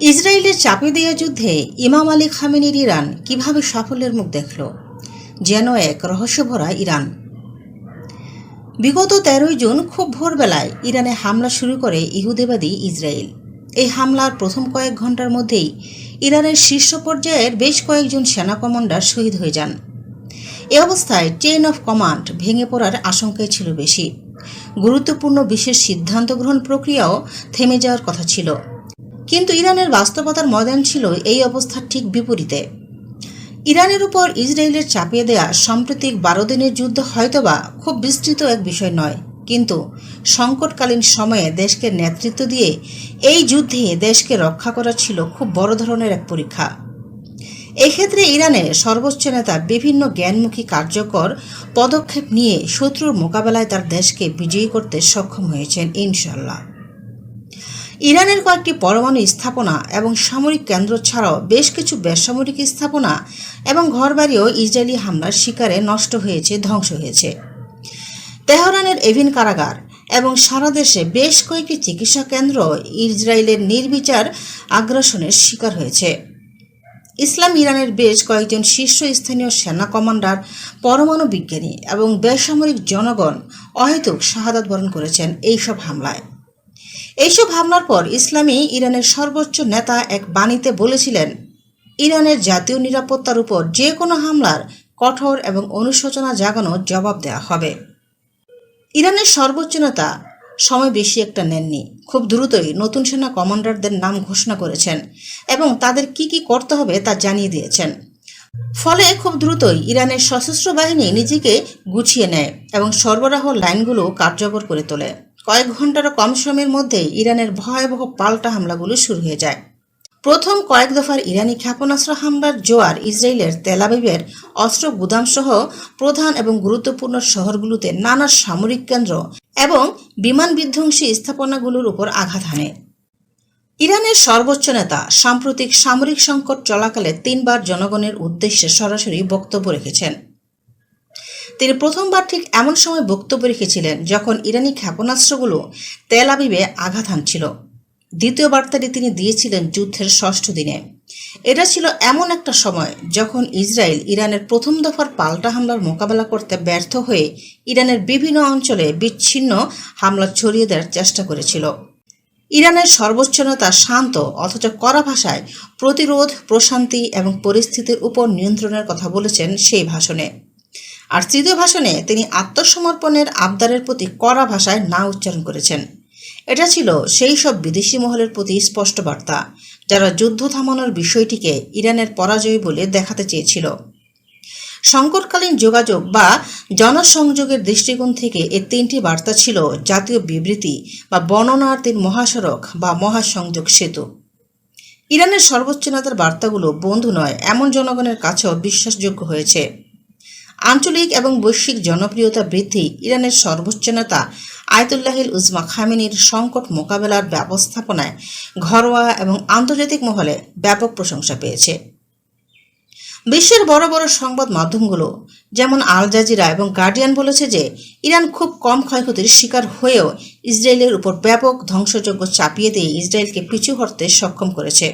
ইসরায়েলের চাপে দেওয়া যুদ্ধে ইমাম আলী খামেনির ইরান কীভাবে সাফল্যের মুখ দেখল? যেন এক রহস্যভরা ইরান। বিগত তেরোই জুন খুব ভোরবেলায় ইরানে হামলা শুরু করে ইহুদেবাদী ইসরায়েল। এই হামলার প্রথম কয়েক ঘণ্টার মধ্যেই ইরানের শীর্ষ পর্যায়ের বেশ কয়েকজন সেনা কমান্ডার শহীদ হয়ে যান। এ অবস্থায় চেইন অফ কমান্ড ভেঙে পড়ার আশঙ্কাই ছিল বেশি। গুরুত্বপূর্ণ বিশেষ সিদ্ধান্ত গ্রহণ প্রক্রিয়াও থেমে যাওয়ার কথা ছিল। কিন্তু ইরানের বাস্তবতার ময়দান ছিল এই অবস্থার ঠিক বিপরীতে। ইরানের উপর ইসরায়েলের চাপিয়ে দেয়া সাম্প্রতিক বারো দিনের যুদ্ধ হয়তোবা খুব বিস্তৃত এক বিষয় নয়, কিন্তু সংকটকালীন সময়ে দেশকে নেতৃত্ব দিয়ে এই যুদ্ধে দেশকে রক্ষা করা ছিল খুব বড় ধরনের এক পরীক্ষা। এক্ষেত্রে ইরানের সর্বোচ্চ নেতা বিভিন্ন জ্ঞানমুখী কার্যকর পদক্ষেপ নিয়ে শত্রুর মোকাবেলায় তার দেশকে বিজয়ী করতে সক্ষম হয়েছেন ইনশাল্লাহ ইরানের কয়েকটি পরমাণু স্থাপনা এবং সামরিক কেন্দ্র ছাড়াও বেশ কিছু বেসামরিক স্থাপনা এবং ঘরবাড়িও ইসরায়েলি হামলার শিকারে নষ্ট হয়েছে, ধ্বংস হয়েছে। তেহরানের এভিন কারাগার এবং সারা দেশে বেশ কয়েকটি চিকিৎসা কেন্দ্র ইসরায়েলের নির্বিচার আগ্রাসনের শিকার হয়েছে। ইসলাম ইরানের বেশ কয়েকজন শীর্ষস্থানীয় সেনা কমান্ডার, পরমাণু বিজ্ঞানী এবং বেসামরিক জনগণ অহেতুক শাহাদাত বরণ করেছেন এইসব হামলায়। এইসব হামলার পর ইসলামী ইরানের সর্বোচ্চ নেতা এক বাণীতে বলেছিলেন, ইরানের জাতীয় নিরাপত্তার উপর যে কোনো হামলার কঠোর এবং অনুশোচনা জাগানো জবাব দেওয়া হবে। ইরানের সর্বোচ্চ নেতা সময় বেশি একটা নেননি। খুব দ্রুতই নতুন সেনা কমান্ডারদের নাম ঘোষণা করেছেন এবং তাদের কি কি করতে হবে তা জানিয়ে দিয়েছেন। ফলে খুব দ্রুতই ইরানের সশস্ত্র বাহিনী নিজেকে গুছিয়ে নেয় এবং সরবরাহ লাইনগুলো কার্যকর করে তোলে। কয়েক ঘন্টারও কম সময়ের মধ্যেই ইরানের ভয়াবহ পাল্টা হামলাগুলো শুরু হয়ে যায়। প্রথম কয়েক দফার ইরানি ক্ষেপণাস্ত্র হামলার জোয়ার ইসরায়েলের তেলাবিবের অস্ত্র গুদামসহ প্রধান এবং গুরুত্বপূর্ণ শহরগুলোতে নানা সামরিক কেন্দ্র এবং বিমান বিধ্বংসী স্থাপনাগুলোর উপর আঘাত হানে। ইরানের সর্বোচ্চ নেতা সাম্প্রতিক সামরিক সংকট চলাকালে তিনবার জনগণের উদ্দেশ্যে সরাসরি বক্তব্য রেখেছেন। তিনি প্রথমবার ঠিক এমন সময় বক্তব্য রেখেছিলেন যখন ইরানি ক্ষেপণাস্ত্রগুলো তেল আবিবে আঘাত হানছিল। দ্বিতীয় বার্তাটি তিনি দিয়েছিলেন যুদ্ধের ষষ্ঠ দিনে। এটা ছিল এমন একটা সময় যখন ইসরায়েল ইরানের প্রথম দফার পাল্টা হামলার মোকাবেলা করতে ব্যর্থ হয়ে ইরানের বিভিন্ন অঞ্চলে বিচ্ছিন্ন হামলা ছড়িয়ে দেওয়ার চেষ্টা করেছিল। ইরানের সর্বোচ্চ নেতা শান্ত অথচ কড়া ভাষায় প্রতিরোধ, প্রশান্তি এবং পরিস্থিতির উপর নিয়ন্ত্রণের কথা বলেছেন সেই ভাষণে। আর তৃতীয় ভাষণে তিনি আত্মসমর্পণের আবদারের প্রতি কড়া ভাষায় না উচ্চারণ করেছেন। এটা ছিল সেই সব বিদেশি মহলের প্রতি স্পষ্ট বার্তা, যারা যুদ্ধ থামানোর বিষয়টিকে ইরানের পরাজয় বলে দেখাতে চেয়েছিল। সংকটকালীন যোগাযোগ বা জনসংযোগের দৃষ্টিকোণ থেকে এ তিনটি বার্তা ছিল জাতীয় বিবৃতি বা বর্ণনার্থীর মহাসড়ক বা মহাসংযোগ সেতু। ইরানের সর্বোচ্চ নেতার বার্তাগুলো বন্ধু নয়, এমন জনগণের কাছেও বিশ্বাসযোগ্য হয়েছে। আঞ্চলিক এবং বৈশ্বিক জনপ্রিয়তা বৃদ্ধি, ইরানের সর্বোচ্চ নেতা আয়তুল্লাহিল উজমা খামিনির সংকট মোকাবেলার ব্যবস্থাপনায় ঘরোয়া এবং আন্তর্জাতিক মহলে ব্যাপক প্রশংসা পেয়েছে। বিশ্বের বড় বড় সংবাদ মাধ্যমগুলো, যেমন আল জাজিরা এবং গার্ডিয়ান বলেছে যে, ইরান খুব কম ক্ষয়ক্ষতির শিকার হয়েও ইসরায়েলের উপর ব্যাপক ধ্বংসযজ্ঞ চাপিয়ে দিয়ে ইসরায়েলকে পিছু হটতে সক্ষম করেছে।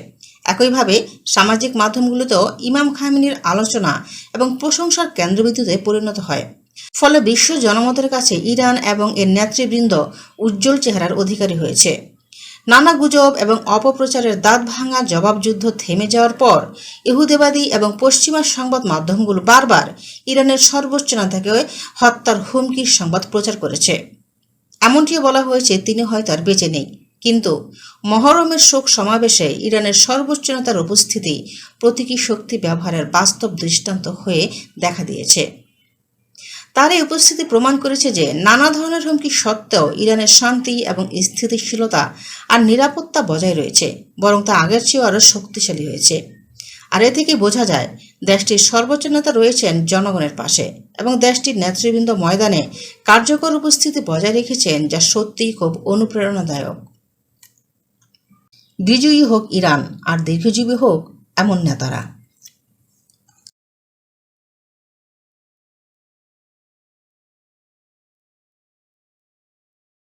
একইভাবে সামাজিক মাধ্যমগুলোতেও ইমাম খামিনীর আলোচনা এবং প্রশংসার কেন্দ্রবিন্দুতে পরিণত হয়। ফলে বিশ্ব জনমতের কাছে ইরান এবং এর নেতৃবৃন্দ উজ্জ্বল চেহারার অধিকারী হয়েছে। নানা গুজব এবং অপপ্রচারের দাঁত ভাঙা জবাবযুদ্ধ থেমে যাওয়ার পর ইহুদেবাদী এবং পশ্চিমা সংবাদ মাধ্যমগুলো বারবার ইরানের সর্বোচ্চ নেতাকে হত্যার হুমকির সংবাদ প্রচার করেছে। এমনটিও বলা হয়েছে, তিনি হয়তো আর বেঁচে নেই। কিন্তু মহরমের শোক সমাবেশে ইরানের সর্বোচ্চ নেতার উপস্থিতি প্রতীকী শক্তি ব্যবহারের বাস্তব দৃষ্টান্ত হয়ে দেখা দিয়েছে। তার এই উপস্থিতি প্রমাণ করেছে যে নানা ধরনের হুমকি সত্ত্বেও ইরানের শান্তি এবং স্থিতিশীলতা আর নিরাপত্তা বজায় রয়েছে, বরং তা আগের চেয়েও আরও শক্তিশালী হয়েছে। আর এ থেকে বোঝা যায়, দেশটির সর্বোচ্চ নেতা রয়েছেন জনগণের পাশে এবং দেশটির নেতৃবৃন্দ ময়দানে কার্যকর উপস্থিতি বজায় রেখেছেন যা সত্যিই খুব অনুপ্রেরণাদায়ক। বিজয়ী হোক ইরান আর দীর্ঘজীবী হোক এমন নেতারা।